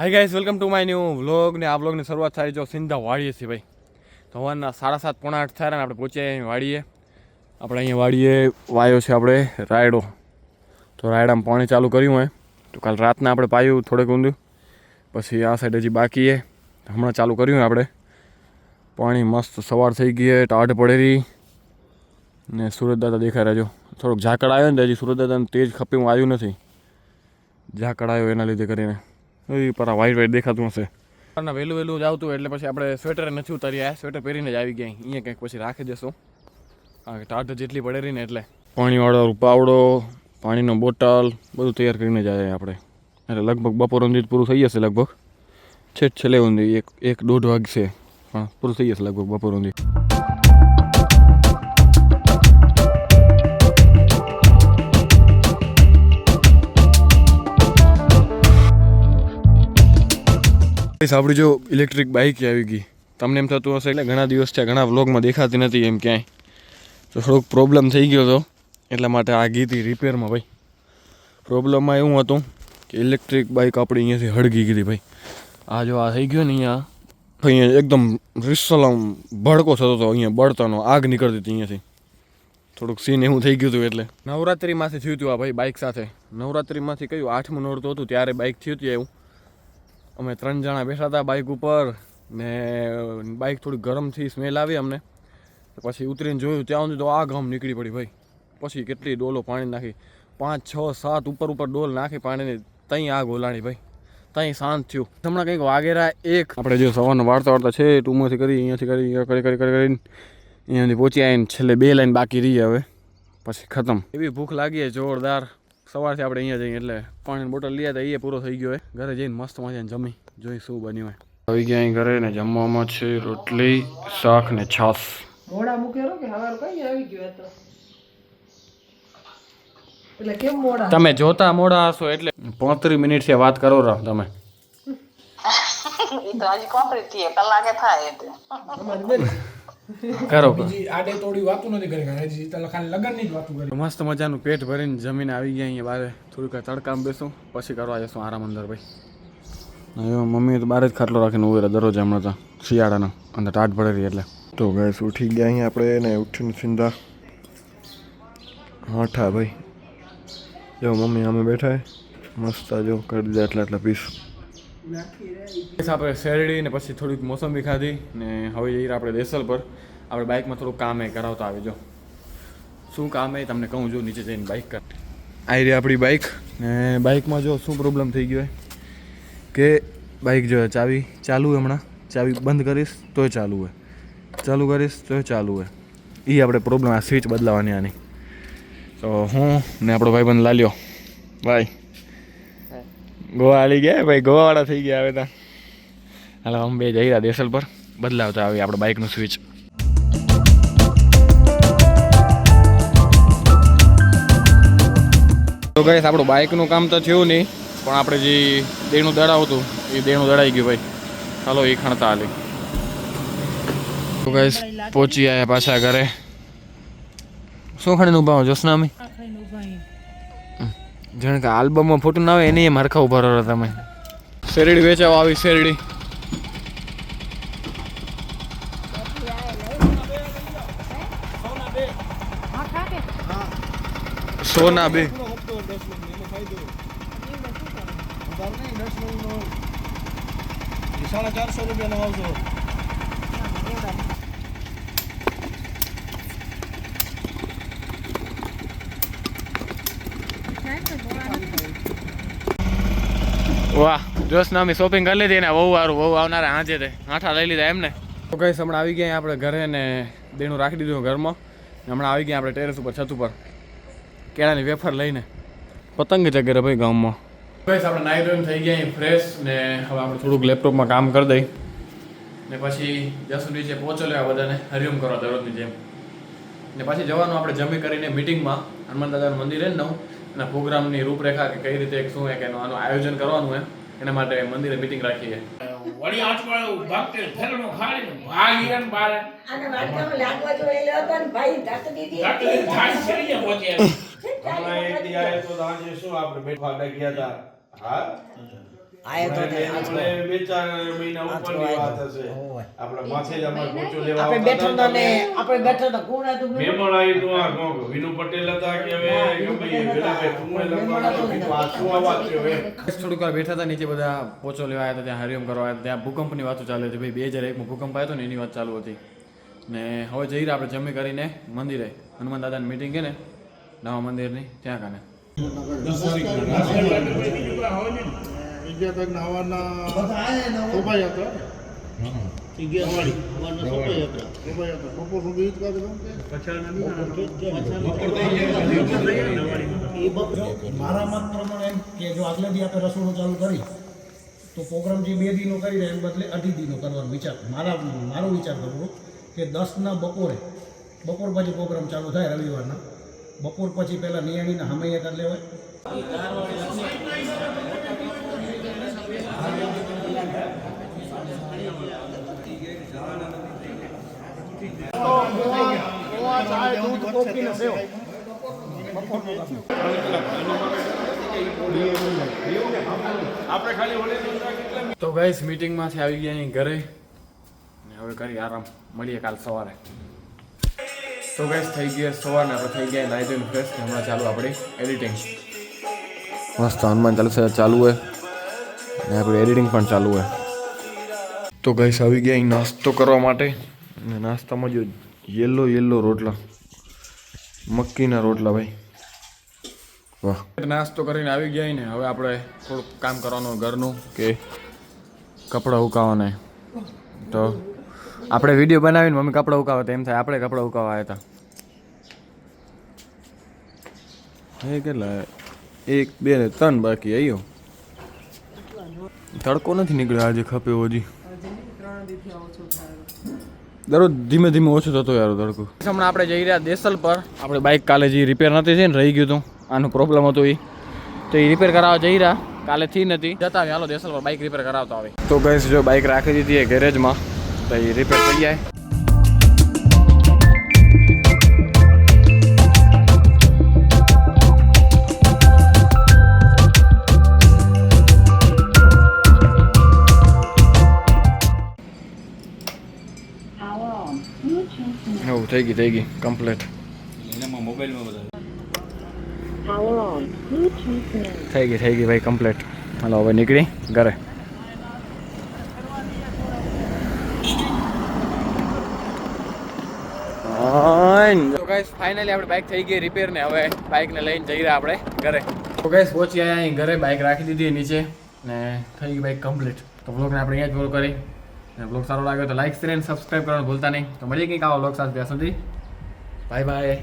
Hi guys welcome to my new vlog ને આ વ્લોગની શરૂઆત થાય જો સિંધા વાળીએ છીએ ભાઈ. તો હવાના સાડા સાત પોણા આઠ થયા ને આપણે પહોંચ્યા અહીં વાળીએ આપણે અહીંયા વાડીએ વાયો છે આપણે રાયડો. તો રાયડામાં પાણી ચાલુ કર્યું હોય. તો કાલ રાતના આપણે પાયું થોડેક ઊંધું. પછી આ સાઈડ હજી બાકી એ હમણાં ચાલુ કર્યું આપણે. પાણી મસ્ત સવાર થઈ ગઈ ટાઢ પડેલી. ને સુરતદાદા દેખાય રહ્યો થોડોક ઝાકળ આવ્યો ને હજી સુરતદાદાને તેજ ખપીમાં આવ્યું નથી. ઝાકળ આવ્યો એના લીધે કરીને. એ વાઈટ વાઈટ વ્હાઈટ દેખાતું હશે. અને વહેલું વહેલું જ આવતું એટલે પછી આપણે સ્વેટર નથી ઉતાર્યા સ્વેટર પહેરીને જ આવી ગયા અહીંયા કંઈક પછી રાખી જશું કારણ કે ટાઢ જેટલી પડે ને એટલે. પાણીવાળો રૂપાવડો પાણીનો બોટલ બધું તૈયાર કરીને જ આવ્યા આપણે. એટલે લગભગ બપોર ઊંધી પૂરું થઈ જશે લગભગ. છેક છેલ્લે ઊંધી એક એક દોઢ વાગશે. પણ પૂરું થઈ જશે લગભગ બપોર ઊંધી આપણી જો ઇલેક્ટ્રિક બાઇક આવી ગઈ. તમને એમ થતું હશે એટલે ઘણા દિવસ થયા, ઘણા વ્લોગમાં દેખાતી નથી એમ ક્યાંય. તો થોડોક પ્રોબ્લેમ થઈ ગયો હતો. એટલા માટે આ ગીતી રિપેરમાં ભાઈ. પ્રોબ્લેમમાં એવું હતું કે ઇલેક્ટ્રિક બાઇક આપણી અહીંયાથી હળગી ગઈ ભાઈ. આ જો આ થઈ ગયો ને અહીંયા અહીંયા એકદમ રિસલમ ભડકો થતો હતો, અહીંયા બળતાનો આગ નીકળતી હતી અહીંયાથી. થોડુંક સીન એવું થઈ ગયું હતું એટલે. નવરાત્રિમાંથી થયું હતું આ, ભાઈ બાઇક સાથે. નવરાત્રિમાંથી કયું? આઠમું નોરતું હતું, ત્યારે બાઇક થયું હતું એવું. અમે ત્રણ જણા બેઠા હતા બાઇક ઉપર ને બાઇક થોડી ગરમથી સ્મેલ આવી અમને. પછી ઉતરીને જોયું, ત્યાં સુધી તો આ ગમ નીકળી પડી ભાઈ. પછી કેટલી ડોલો પાણી નાખી. પાંચ, છ, સાત ઉપર ઉપર ડોલ નાખી પાણીની ત્યાં આગ ગોલાણી ભાઈ. ત્યાં શાંત થયું. હમણાં કંઈક વાગેરા એક. આપણે જે સવારનો વાર્તા વાર્તા છે ટૂંમાંથી કરી, અહીંયાથી કરી કરી કરી કરી, કરીને અહીંયાથી પહોંચી આવીને છેલ્લે બે લાઈન બાકી રહી હવે. પછી ખતમ. એવી ભૂખ લાગી જોરદાર. સવારથી આપણે અહીંયા જઈએ એટલે પાણીની બોટલ લઈએ તો એ પૂરો થઈ ગયો હોય ઘરે જઈને મસ્ત મજાને જમી જોઈ શું બન્યું હોય આવી ગયા અહીં ઘરે ને જમવામાં છે રોટલી શાક ને છાશ. મોડા મૂકેલો કે હવાર કઈ આવી ગયો હતો એટલે કેમ મોડા? તમે જોતા મોડા હશો એટલે પાંત્રીસ મિનિટથી વાત કરો રહો તમે. તો કલાકે થાય એટલે કરો બીજી આડે તોડી વાતો નથી કરી હજી ખાલી લગનની જ વાતો કરી. મસ્ત મજાનું પેટ ભરીને જમીને આવી ગયા અહીંયા બારે. થોડીક તડકામાં બેસું પછી કરવા જશું આરામ અંદર ભાઈ. હવે મમ્મીએ તો બારે જ ખાટલો રાખીને ઉભેલા દરરોજ હમણાં તો શિયાળાનો અંદર ટાટ પડેલી એટલે. તો ગેસ ઉઠી ગયા અહીંયા આપણે ને ઉઠીને સીધા. હાઠા ભાઈ. જો મમ્મી અમે બેઠા મસ્ત જો કરી દે એટલા એટલા પીસ. આપણે શેરડી ને પછી થોડીક મોસંબી ખાધી ને હવે જઈએ આપણે દેસલ પર. આપણે બાઇકમાં થોડુંક કામ એ કરાવતા આવી, જો. શું કામ એ તમને કહું, જો, નીચે જઈને બાઇક કર. આવી રહી આપણી બાઇક ને બાઇકમાં જો શું પ્રોબ્લેમ થઈ ગયો કે બાઇક જો ચાવી ચાલુ હમણાં, ચાવી બંધ કરીશ તોય ચાલુ હોય. ચાલુ કરીશ તોય ચાલુ હોય. એ આપણે પ્રોબ્લેમ આ સ્વિચ બદલાવાની આની. તો હું ને આપણો ભાઈબંધ લાલ્યો. બાય ગોવા હાલી ગયા ભાઈ? ગોવાવાળા થઈ ગયા હવે ત્યાં હાલો અમે બે જઈ રહ્યા દેસલ પર. બદલાવતા આવી આપણે બાઇકનું સ્વિચ તો ગઈશ આપણું બાઇકનું કામ તો થયું નહીં, પણ આપણે જે દેણું દડાવ હતું, એ દેણું દડાઈ ગયું ભાઈ. ચાલો એ ખણતા હાલી તો ગઈશ પહોંચી આવ્યા પાછા ઘરે. શું ખણીને ઊભા હો જોશના અમે જાણે કે આલ્બમમાં ફોટો ના આવે, એની એમ હરખા ઊભા રહો તમે. શેરડી વેચાવા આવી, શેરડી. સોના બે. સાડા ચારસો રૂપિયાનો આવશો વાહ જોશ નામી શોપિંગ કરી લીધી ને બહુ સારું બહુ આવનારા હાજે તે. આઠા લઈ લીધા એમને. તો કઈ હમણાં આવી ગયા આપણે ઘરે ને દેણું રાખી દીધું ઘરમાં. હમણાં આવી ગયા આપણે ટેરેસ ઉપર, છત ઉપર. કેળાની વેફર લઈને. પતંગ ચગેરે ભાઈ ગામમાં. બસ આપણે નાઈ ધોઈને થઈ ગયા ફ્રેશ ને હવે આપણે થોડુંક લેપટોપમાં કામ કરી દઈ. ને પછી જ્યાં નીચે પહોંચો લેવા બધાને, હરિયમ કરવા દરરોજની જેમ. ને પછી જવાનું આપણે જમી કરીને મિટિંગમાં હનુમાન દાદાનું મંદિર છે ને નવું? એના પ્રોગ્રામની રૂપરેખા કે કઈ રીતે શું હે કે એનું આનું આયોજન કરવાનું હોય એના માટે મંદિરે મીટિંગ રાખીએ. વળી આંચવાળું ભક્ત ફેરનો ખાડી ભાગી બારે. અને વાટકામાં લાગવા જોયેલો હતો ને ભાઈ ધક દીધી થાળી ચડીને પહોંચ્યા ચાલી. હમણાં એક દી તો સાંજે શું આપણે બેઠવા ગયા હતા? હા? આયો તો ને આપણે બે ચાર મહિના ઉપરની વાત હશે. આપણે માથે જ અમારે પોચો લેવા આપણે બેઠો હતા. ને આપણે બેઠો તો કોણ હતું? મેં? આવી તો આ કોણ? વિનુ પટેલ હતા કે હવે ગમે એ વેલાભાઈ તું એ લખવાના તો કીધું આ શું અવાજ થયો થોડીક વાર બેઠા હતા નીચે બધા પોચો લેવા આવ્યા હતા ત્યાં હરિયમ કરવા આવ્યા ત્યાં ભૂકંપની વાતો ચાલે છે. ભાઈ બે હજાર એકમાં ભૂકંપ આવ્યો હતો ને એની વાત ચાલુ હતી. ને હવે જઈ રહ્યા આપણે જમી કરીને મંદિરે. હનુમાન દાદાની મીટિંગ છે ને નવા મંદિરની ત્યાં કાને. મારા મત પ્રમાણે એમ કે જો આગલે દી આપણે રસોડું ચાલુ કરી તો પ્રોગ્રામ જે બે દીનો કરી રહ્યા એને બદલે અઢી દીનો કરવાનો વિચાર. મારા મારો વિચાર કરવો કે દસના બપોરે બપોર પછી પ્રોગ્રામ ચાલુ થાય રવિવારના. બપોર પછી પહેલાં નિયાણીના હમૈયા કરી લેવાય. તો ગાઈસ મીટિંગમાંથી આવી ગયા અહીં ઘરે. ને હવે કરી આરામ. મળીએ કાલ સવારે. તો ગાઈસ થઈ ગયા સવારના આપણે થઈ ગયા નાઈ એન્ડ ફ્રેશ હમણાં ચાલુ આપણી એડિટિંગ મસ્ત હનુમાન ચાલશે ચાલુ હોય. ને આપણે એડિટિંગ પણ ચાલુ હોય. તો ગાઈસ આવી ગયા અહીં નાસ્તો કરવા માટે. ને નાસ્તામાં જો યેલો યેલો રોટલા. મક્કીના રોટલા ભાઈ. વાહ. નાસ્તો કરીને આવી ગયા ને હવે આપણે થોડુંક કામ કરવાનું ઘરનું. કે કપડાં ઉકાવાના. તો આપણે વીડિયો બનાવીને મમ્મી કપડાં ઉકાવે તો એમ થાય આપણે કપડાં ઉકાવા આવ્યા હતા. એ કેટલા? એક બે ને ત્રણ બાકી આવ્યો તડકો નથી નીકળ્યો આજે ખપે હજી દરરોજ ધીમે ધીમે ઓછું થતો યાર તડકો હમણાં આપણે જઈ રહ્યા દેસલ પર. આપણે બાઇક કાલે જે રિપેર નથી થઈ ને રહી ગયું હતું આનું પ્રોબ્લેમ હતો એ તો એ રિપેર કરાવવા જઈ રહ્યા. કાલે થઈ નથી. જતા હાલો દેસલ પર બાઇક રિપેર કરાવતા આવે. તો ગઈશ જો બાઇક રાખી દીધી એ ગેરેજમાં તો એ રિપેર થઈ જાય. એવું થઈ ગઈ થઈ ગઈ કમ્પ્લીટ થઈ ગઈ થઈ ગઈ ભાઈ કમ્પ્લીટ હાલો હવે નીકળી ઘરે. તો ગાઈસ ફાઇનલી આપણે બાઇક થઈ ગઈ રિપેર ને હવે બાઇક ને લઈને જઈ રહ્યા આપણે ઘરે. તો ગાઈસ પહોંચી આવ્યા અહીં ઘરે બાઇક રાખી દીધી નીચે ને થઈ ગઈ બાઇક કમ્પ્લીટ તો વ્લોગને આપણે અહીંયા જ પૂરો કરી. અને બ્લોગ સારો લાગ્યો તો લાઈક શેર અને સબસ્ક્રાઈબ કરવાનું ભૂલતા નહીં. તો મળીએ કંઈક આવો બ્લોગ સાથે ત્યાં સુધી. Bye bye